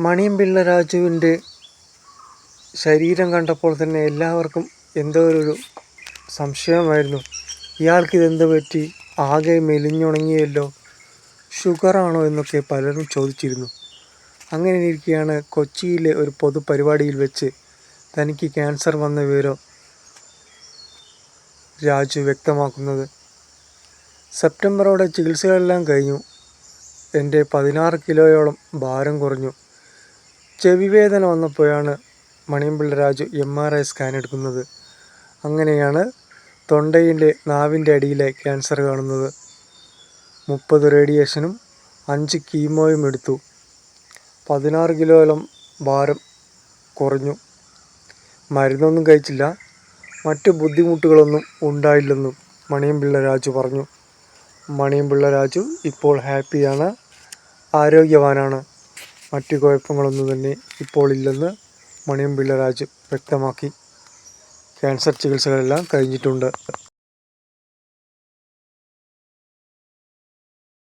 മണിയം പിള്ള രാജുവിന്റെ ശരീരം കണ്ടപ്പോൾ തന്നെ എല്ലാവർക്കും എന്തോ ഒരു സംശയമായിരുന്നു. ഇയാൾക്ക് ഇയാൾക്കിതെന്ത് പറ്റി? ആകെ മെലിഞ്ഞുണങ്ങിയല്ലോ. ഷുഗറാണോ എന്നൊക്കെ പലരും ചോദിച്ചിരുന്നു. അങ്ങനെ ഇരിക്കുകയാണ് കൊച്ചിയിലെ ഒരു പൊതുപരിപാടിയിൽ വെച്ച് തനിക്ക് ക്യാൻസർ വന്ന വിവരം രാജു വ്യക്തമാക്കുന്നത്. സെപ്റ്റംബറോടെ ചികിത്സകളെല്ലാം കഴിഞ്ഞു. എന്റെ പതിനാറ് കിലോയോളം ഭാരം കുറഞ്ഞു. ചെവിവേദന വന്നപ്പോഴാണ് Maniyanpilla Raju M R I scan എടുക്കുന്നത്. അങ്ങനെയാണ് തൊണ്ടയിന്റെ നാവിന്റെ അടിയിലെ ക്യാൻസർ കാണുന്നത്. മുപ്പത് റേഡിയേഷനും അഞ്ച് കീമോയും എടുത്തു. പതിനാറ് കിലോയോളം ഭാരം കുറഞ്ഞു. മരുന്നൊന്നും കഴിച്ചില്ല. മറ്റു ബുദ്ധിമുട്ടുകളൊന്നും ഉണ്ടായില്ലെന്നും മണിയമ്പിള്ള രാജു പറഞ്ഞു. മണിയമ്പിള്ള രാജു ഇപ്പോൾ ഹാപ്പിയാണ് ആരോഗ്യവാനാണ്. മറ്റു കുഴപ്പങ്ങളൊന്നും തന്നെ ഇപ്പോൾ ഇല്ലെന്ന് മണിയം രാജു വ്യക്തമാക്കി. ക്യാൻസർ ചികിത്സകളെല്ലാം കഴിഞ്ഞിട്ടുണ്ട്.